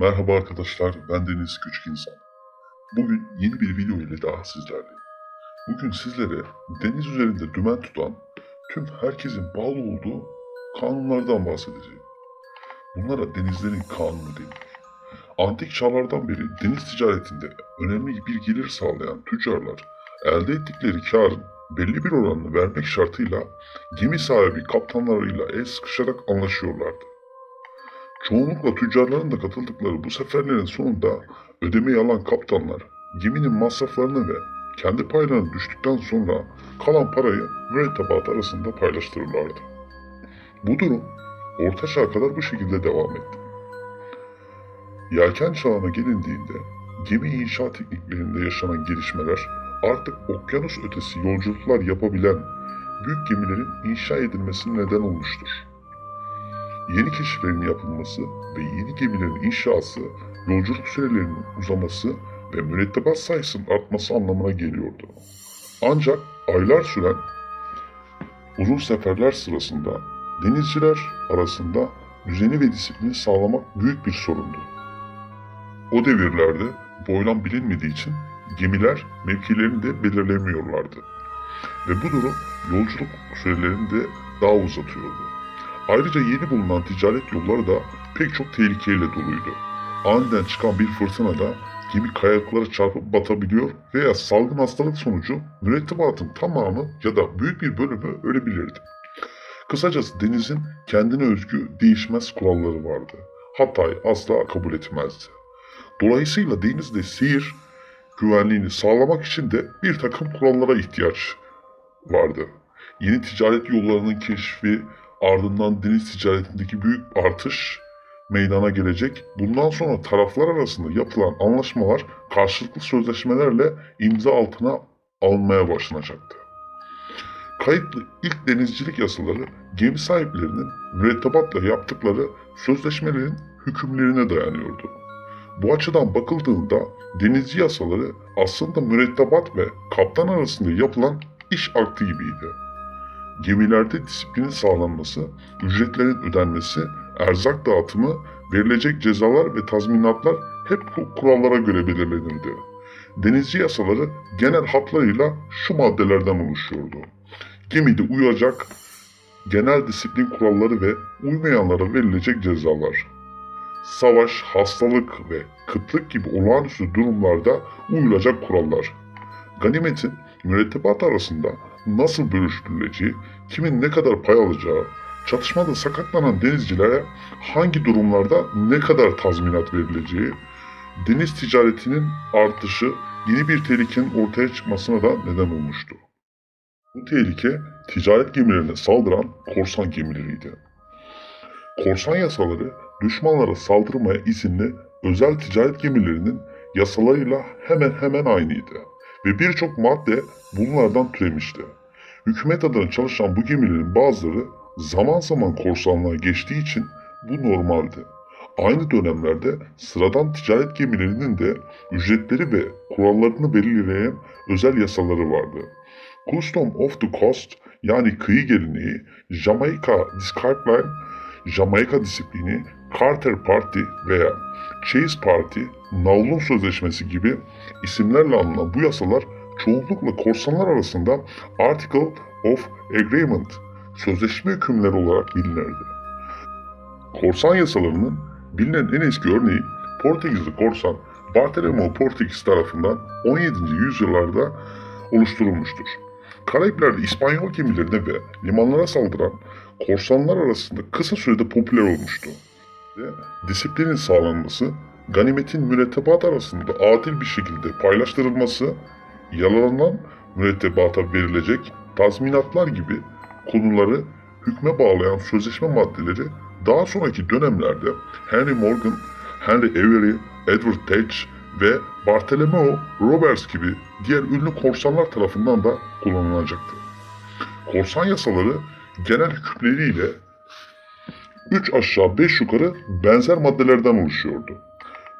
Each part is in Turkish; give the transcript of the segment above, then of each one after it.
Merhaba arkadaşlar, ben Deniz Küçük İnsan. Bugün yeni bir video ile daha sizlerleyim. Bugün sizlere deniz üzerinde dümen tutan, tüm herkesin bağlı olduğu kanunlardan bahsedeceğim. Bunlara denizlerin kanunu denir. Antik çağlardan beri deniz ticaretinde önemli bir gelir sağlayan tüccarlar, elde ettikleri karın belli bir oranını vermek şartıyla gemi sahibi kaptanlarıyla el sıkışarak anlaşıyorlardı. Çoğunlukla tüccarların da katıldıkları bu seferlerin sonunda ödemeyi alan kaptanlar geminin masraflarını ve kendi paylarını düştükten sonra kalan parayı mürettebat arasında paylaştırırlardı. Bu durum Orta Çağ'a kadar bu şekilde devam etti. Yelken çağına gelindiğinde gemi inşa tekniklerinde yaşanan gelişmeler artık okyanus ötesi yolculuklar yapabilen büyük gemilerin inşa edilmesine neden olmuştur. Yeni keşiflerin yapılması ve yeni gemilerin inşası, yolculuk sürelerinin uzaması ve mürettebat sayısının artması anlamına geliyordu. Ancak aylar süren uzun seferler sırasında denizciler arasında düzeni ve disiplini sağlamak büyük bir sorundu. O devirlerde boylam bilinmediği için gemiler mevkilerini de belirlemiyorlardı. Ve bu durum yolculuk sürelerini de daha uzatıyordu. Ayrıca yeni bulunan ticaret yolları da pek çok tehlikeyle doluydu. Aniden çıkan bir fırtına da gemi kayalıklara çarpıp batabiliyor veya salgın hastalık sonucu mürettebatın tamamı ya da büyük bir bölümü ölebilirdi. Kısacası denizin kendine özgü değişmez kuralları vardı. Hatayı asla kabul etmezdi. Dolayısıyla denizde seyir güvenliğini sağlamak için de bir takım kurallara ihtiyaç vardı. Yeni ticaret yollarının keşfi, ardından deniz ticaretindeki büyük artış meydana gelecek. Bundan sonra taraflar arasında yapılan anlaşmalar karşılıklı sözleşmelerle imza altına alınmaya başlanacaktı. Kayıtlı ilk denizcilik yasaları gemi sahiplerinin mürettebatla yaptıkları sözleşmelerin hükümlerine dayanıyordu. Bu açıdan bakıldığında denizci yasaları aslında mürettebat ve kaptan arasında yapılan iş akti gibiydi. Gemilerde disiplinin sağlanması, ücretlerin ödenmesi, erzak dağıtımı, verilecek cezalar ve tazminatlar hep kurallara göre belirlenirdi. Denizci yasaları genel hatlarıyla şu maddelerden oluşuyordu. Gemide uyacak genel disiplin kuralları ve uymayanlara verilecek cezalar. Savaş, hastalık ve kıtlık gibi olağanüstü durumlarda uyulacak kurallar. Ganimetin mürettebat arasında nasıl bölüştürüleceği, kimin ne kadar pay alacağı, çatışmada sakatlanan denizcilere hangi durumlarda ne kadar tazminat verileceği, deniz ticaretinin artışı yeni bir tehlikenin ortaya çıkmasına da neden olmuştu. Bu tehlike ticaret gemilerine saldıran korsan gemileriydi. Korsan yasaları düşmanlara saldırmaya izinli özel ticaret gemilerinin yasalarıyla hemen hemen aynıydı ve birçok madde bunlardan türemişti. Hükümet adına çalışan bu gemilerin bazıları zaman zaman korsanlığa geçtiği için bu normaldi. Aynı dönemlerde sıradan ticaret gemilerinin de ücretleri ve kurallarını belirleyen özel yasaları vardı. Custom of the Coast yani kıyı geleneği, Jamaica Discipline, Jamaika disiplini, Carter Party veya Chase Party, Navlun Sözleşmesi gibi isimlerle anılan bu yasalar çoğunlukla korsanlar arasında Article of Agreement, sözleşme hükümleri olarak bilinirdi. Korsan yasalarının bilinen en eski örneği Portekizli korsan Bartolomeu Portekiz tarafından 17. yüzyıllarda oluşturulmuştur. Karayipler'de İspanyol gemilerine ve limanlara saldıran korsanlar arasında kısa sürede popüler olmuştu. Ve disiplinin sağlanması, ganimetin mürettebat arasında adil bir şekilde paylaştırılması, yalalanan mürettebata verilecek tazminatlar gibi konuları hükme bağlayan sözleşme maddeleri daha sonraki dönemlerde Henry Morgan, Henry Avery, Edward Teach ve Bartholomew Roberts gibi diğer ünlü korsanlar tarafından da kullanılacaktı. Korsan yasaları genel hükümleriyle 3 aşağı 5 yukarı benzer maddelerden oluşuyordu.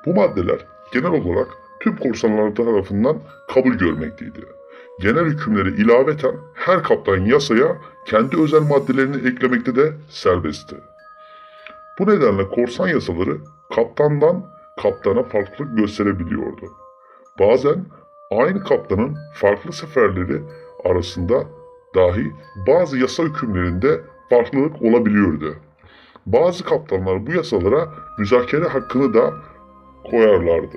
Bu maddeler genel olarak tüm korsanlar tarafından kabul görmekteydi. Genel hükümleri ilaveten her kaptan yasaya kendi özel maddelerini eklemekte de serbestti. Bu nedenle korsan yasaları kaptandan kaptana farklılık gösterebiliyordu. Bazen aynı kaptanın farklı seferleri arasında dahi bazı yasa hükümlerinde farklılık olabiliyordu. Bazı kaptanlar bu yasalara müzakere hakkını da koyarlardı.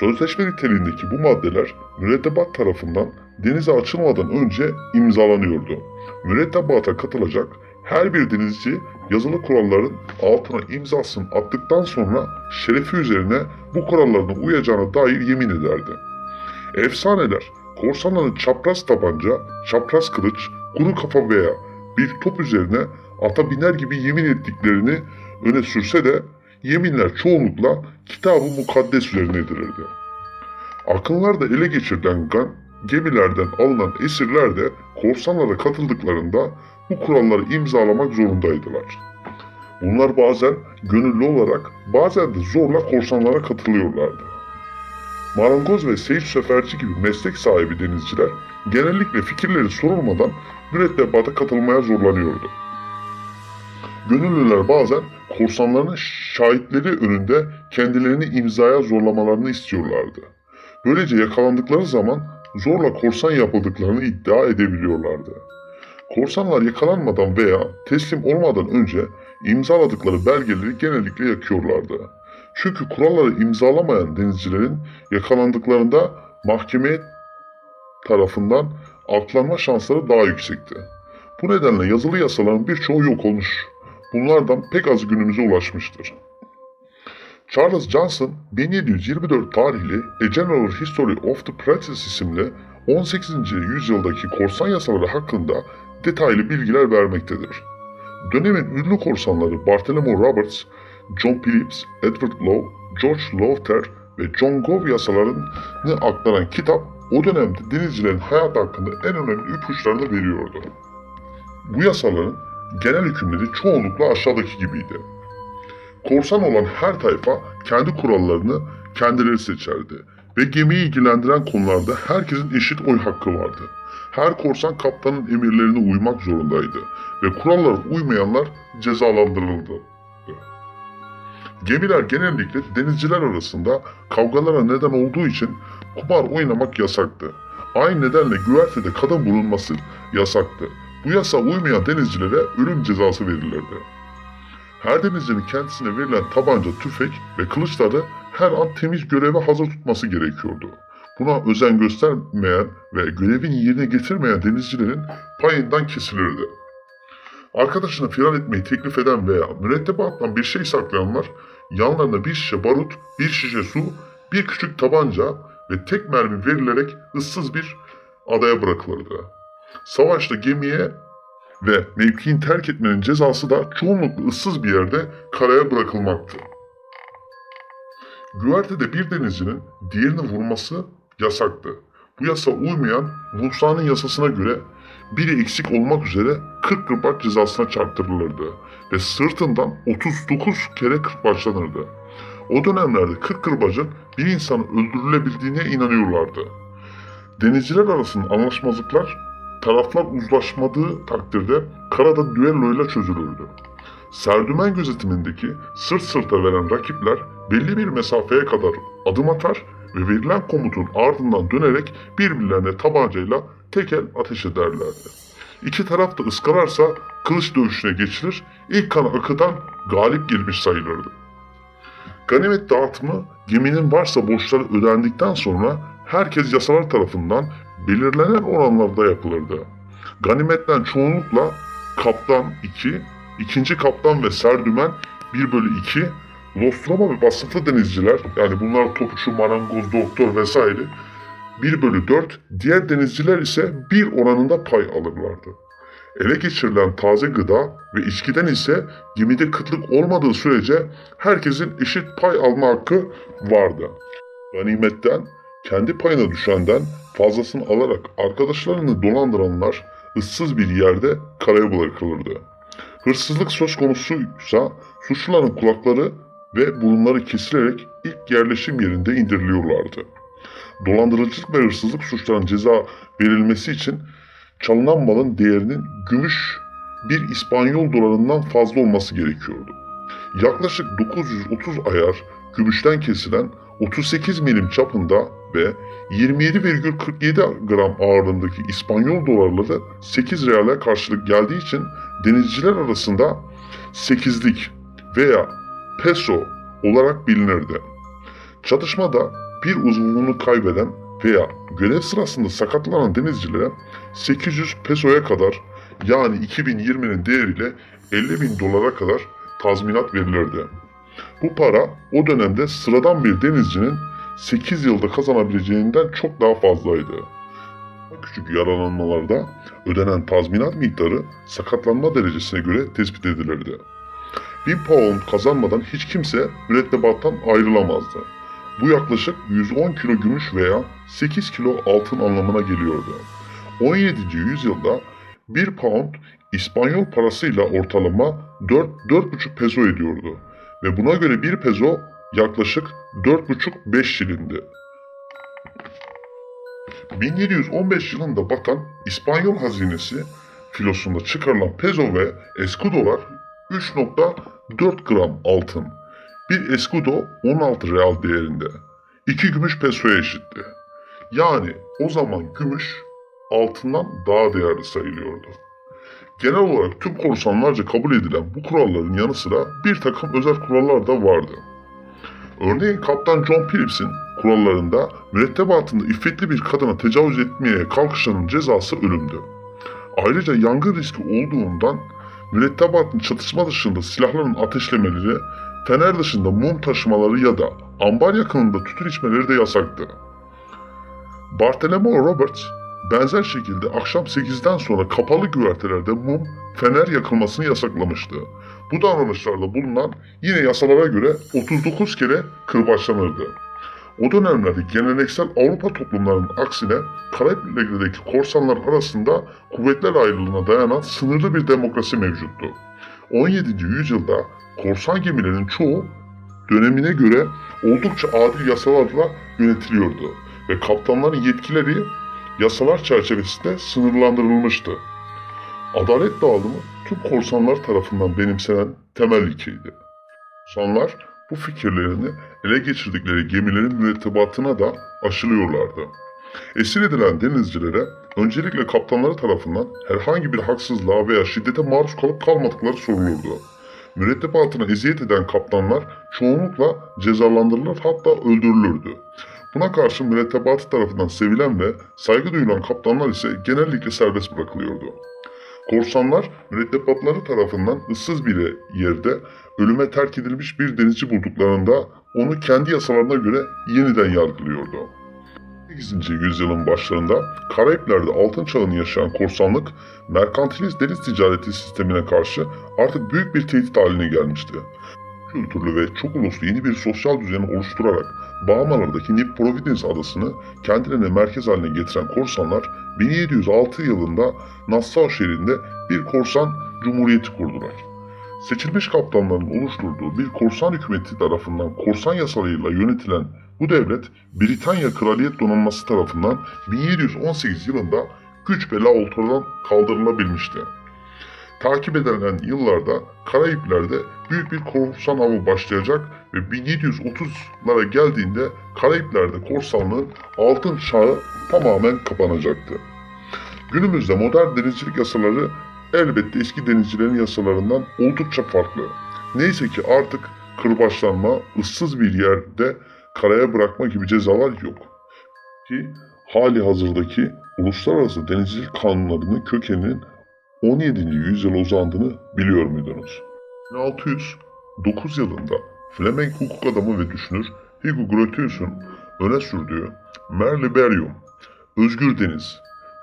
Sözleşme niteliğindeki bu maddeler mürettebat tarafından denize açılmadan önce imzalanıyordu. Mürettebata katılacak her bir denizci yazılı kuralların altına imzasını attıktan sonra şerefi üzerine bu kurallarına uyacağına dair yemin ederdi. Efsaneler, korsanların çapraz tabanca, çapraz kılıç, kuru kafa veya bir top üzerine ata biner gibi yemin ettiklerini öne sürse de yeminler çoğunlukla kitabı mukaddes üzerine edilirdi. Akınlarda ele geçirilen gan, gemilerden alınan esirler de korsanlara katıldıklarında bu kuralları imzalamak zorundaydılar. Bunlar bazen gönüllü olarak bazen de zorla korsanlara katılıyorlardı. Marangoz ve seyir seferci gibi meslek sahibi denizciler genellikle fikirleri sorulmadan mürettebata katılmaya zorlanıyordu. Gönüllüler bazen korsanların şahitleri önünde kendilerini imzaya zorlamalarını istiyorlardı. Böylece yakalandıkları zaman zorla korsan yapıldıklarını iddia edebiliyorlardı. Korsanlar yakalanmadan veya teslim olmadan önce imzaladıkları belgeleri genellikle yakıyorlardı. Çünkü kuralları imzalamayan denizcilerin yakalandıklarında mahkeme tarafından aklanma şansları daha yüksekti. Bu nedenle yazılı yasaların birçoğu yok olmuş. Bunlardan pek az günümüze ulaşmıştır. Charles Johnson 1724 tarihli A General History of the Practice isimli 18. yüzyıldaki korsan yasaları hakkında detaylı bilgiler vermektedir. Dönemin ünlü korsanları Bartholomew Roberts, John Phillips, Edward Lowe, George Lowther ve John Gove yasalarını aktaran kitap o dönemde denizcilerin hayat hakkında en önemli ipuçlarını veriyordu. Bu yasaların genel hükümleri çoğunlukla aşağıdaki gibiydi. Korsan olan her tayfa kendi kurallarını kendileri seçerdi ve gemiyi ilgilendiren konularda herkesin eşit oy hakkı vardı. Her korsan kaptanın emirlerine uymak zorundaydı ve kurallara uymayanlar cezalandırıldı. Gemiler genellikle denizciler arasında kavgalara neden olduğu için kumar oynamak yasaktı. Aynı nedenle güvertede kadın bulunması yasaktı. Bu yasa uymayan denizcilere ölüm cezası verilirdi. Her denizcinin kendisine verilen tabanca, tüfek ve kılıçları her an temiz göreve hazır tutması gerekiyordu. Buna özen göstermeyen ve görevini yerine getirmeyen denizcilerin payından kesilirdi. Arkadaşına firar etmeyi teklif eden veya mürettebattan bir şey saklayanlar yanlarına bir şişe barut, bir şişe su, bir küçük tabanca ve tek mermi verilerek ıssız bir adaya bırakılırdı. Savaşta gemiye ve mevkiin terk etmenin cezası da çoğunlukla ıssız bir yerde karaya bırakılmaktı. Güvertede bir denizcinin diğerini vurması yasaktı. Bu yasa uymayan Musa'nın yasasına göre biri eksik olmak üzere 40 kırbaç cezasına çarptırılırdı ve sırtından 39 kere kırbaçlanırdı. O dönemlerde 40 kırbacın bir insanın öldürülebildiğine inanıyorlardı. Denizciler arasında anlaşmazlıklar taraflar uzlaşmadığı takdirde karada düelloyla çözülürdü. Serdümen gözetimindeki sırt sırta veren rakipler belli bir mesafeye kadar adım atar ve verilen komutun ardından dönerek birbirlerine tabancayla tekel ateş ederlerdi. İki taraf da ıskalarsa kılıç dövüşüne geçilir, ilk kan akıtan galip gelmiş sayılırdı. Ganimet dağıtımı geminin varsa borçları ödendikten sonra herkes yasalar tarafından belirlenen oranlarda yapılırdı. Ganimetten çoğunlukla kaptan 2, ikinci kaptan ve serdümen 1 bölü 2, Nostromo ve vasıflı denizciler yani bunlar topçu, marangoz, doktor vesaire 1 bölü 4, diğer denizciler ise 1 oranında pay alırlardı. Ele geçirilen taze gıda ve içkiden ise gemide kıtlık olmadığı sürece herkesin eşit pay alma hakkı vardı. Ganimetten kendi payına düşenden fazlasını alarak arkadaşlarını dolandıranlar ıssız bir yerde karaya bırakılırdı. Hırsızlık söz konusuysa suçluların kulakları ve burunları kesilerek ilk yerleşim yerinde indiriliyorlardı. Dolandırıcılık ve hırsızlık suçlarının ceza verilmesi için çalınan malın değerinin gümüş bir İspanyol dolarından fazla olması gerekiyordu. Yaklaşık 930 ayar gümüşten kesilen 38 milim çapında ve 27,47 gram ağırlığındaki İspanyol dolarları 8 reale karşılık geldiği için denizciler arasında sekizlik veya peso olarak bilinirdi. Çatışmada bir uzvunu kaybeden veya görev sırasında sakatlanan denizcilere 800 pesoya kadar yani 2020'nin değeriyle 50 bin dolara kadar tazminat verilirdi. Bu para o dönemde sıradan bir denizcinin 8 yılda kazanabileceğinden çok daha fazlaydı. Küçük yaralanmalarda ödenen tazminat miktarı sakatlanma derecesine göre tespit edilirdi. 1000 pound kazanmadan hiç kimse mürettebattan ayrılamazdı. Bu yaklaşık 110 kilo gümüş veya 8 kilo altın anlamına geliyordu. 17. yüzyılda 1 pound İspanyol parasıyla ortalama 4 4,5 peso ediyordu ve buna göre 1 peso yaklaşık 4,5-5 şilindi. 1715 yılında batan İspanyol hazinesi filosunda çıkarılan peso ve escudolar 3.4 gram altın, bir escudo 16 real değerinde, 2 gümüş pesoya eşitti. Yani o zaman gümüş altından daha değerli sayılıyordu. Genel olarak tüm korsanlarca kabul edilen bu kuralların yanı sıra bir takım özel kurallar da vardı. Örneğin Kaptan John Phillips'in kurallarında mürettebatında iffetli bir kadına tecavüz etmeye kalkışanın cezası ölümdü. Ayrıca yangın riski olduğundan mürettebatın çatışma dışında silahların ateşlemeleri, fener dışında mum taşımaları ya da ambar yakınında tütün içmeleri de yasaktı. Bartolomeo Roberts benzer şekilde akşam 8'den sonra kapalı güvertelerde mum, fener yakılmasını yasaklamıştı. Bu davranışlarda bulunan yine yasalara göre 39 kere kırbaçlanırdı. O dönemlerde geleneksel Avrupa toplumlarının aksine Karayipler'deki korsanlar arasında kuvvetler ayrılığına dayanan sınırlı bir demokrasi mevcuttu. 17. yüzyılda korsan gemilerin çoğu dönemine göre oldukça adil yasalarla yönetiliyordu ve kaptanların yetkileri yasalar çerçevesinde sınırlandırılmıştı. Adalet dağılımı tüm korsanlar tarafından benimsenen temel ilkeydi. Korsanlar bu fikirlerini ele geçirdikleri gemilerin mürettebatına da aşılıyorlardı. Esir edilen denizcilere öncelikle kaptanları tarafından herhangi bir haksızlığa veya şiddete maruz kalıp kalmadıkları sorulurdu. Mürettebatına eziyet eden kaptanlar çoğunlukla cezalandırılır hatta öldürülürdü. Buna karşı mürettebatı tarafından sevilen ve saygı duyulan kaptanlar ise genellikle serbest bırakılıyordu. Korsanlar mürettebatları tarafından ıssız bir yerde ölüme terk edilmiş bir denizci bulduklarında onu kendi yasalarına göre yeniden yargılıyordu. 8. yüzyılın başlarında Karayipler'de altın çağını yaşayan korsanlık, merkantilist deniz ticareti sistemine karşı artık büyük bir tehdit haline gelmişti. Kültürlü ve çok uluslu yeni bir sosyal düzeni oluşturarak Bahamalardaki New Providence adasını kendilerine merkez haline getiren korsanlar 1706 yılında Nassau şehrinde bir korsan cumhuriyeti kurdular. Seçilmiş kaptanların oluşturduğu bir korsan hükümeti tarafından korsan yasalarıyla yönetilen bu devlet Britanya Kraliyet Donanması tarafından 1718 yılında güç bela ortadan kaldırılabilmişti. Takip edilen yıllarda Karayipler'de büyük bir korsan avı başlayacak ve 1730'lara geldiğinde Karayipler'de korsanlığın altın çağı tamamen kapanacaktı. Günümüzde modern denizcilik yasaları elbette eski denizcilerin yasalarından oldukça farklı. Neyse ki artık kırbaçlanma, ıssız bir yerde karaya bırakma gibi cezalar yok. Ki hali hazırdaki uluslararası denizcilik kanunlarının kökeninin 17. yüzyıla uzandığını biliyor muydunuz? 1609 yılında Flemenk hukuk adamı ve düşünür Hugo Grotius'un öne sürdüğü Mer Liberum, Özgür Deniz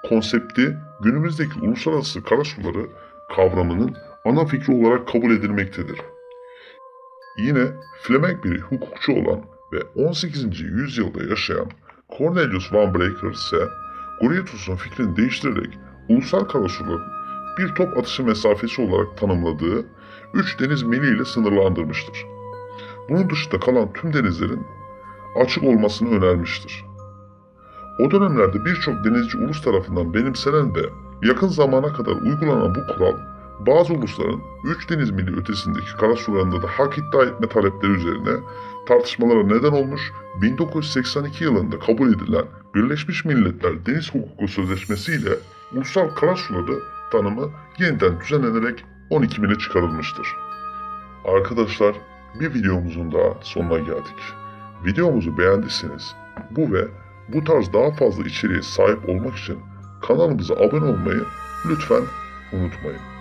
konsepti günümüzdeki uluslararası karasuları kavramının ana fikri olarak kabul edilmektedir. Yine Flemenk bir hukukçu olan ve 18. yüzyılda yaşayan Cornelius Van Breaker ise Grotius'un fikrini değiştirerek ulusal karasuların bir top atışı mesafesi olarak tanımladığı üç deniz mili ile sınırlandırmıştır. Bunun dışında kalan tüm denizlerin açık olmasını önermiştir. O dönemlerde birçok denizci ulus tarafından benimsenen ve yakın zamana kadar uygulanan bu kural bazı ulusların üç deniz mili ötesindeki karasularında da hak iddia etme talepleri üzerine tartışmalara neden olmuş 1982 yılında kabul edilen Birleşmiş Milletler Deniz Hukuku Sözleşmesi ile ulusal karasuları tanımı yeniden düzenlenerek 12 mile çıkarılmıştır. Arkadaşlar bir videomuzun daha sonuna geldik. Videomuzu beğendiyseniz bu ve bu tarz daha fazla içeriğe sahip olmak için kanalımıza abone olmayı lütfen unutmayın.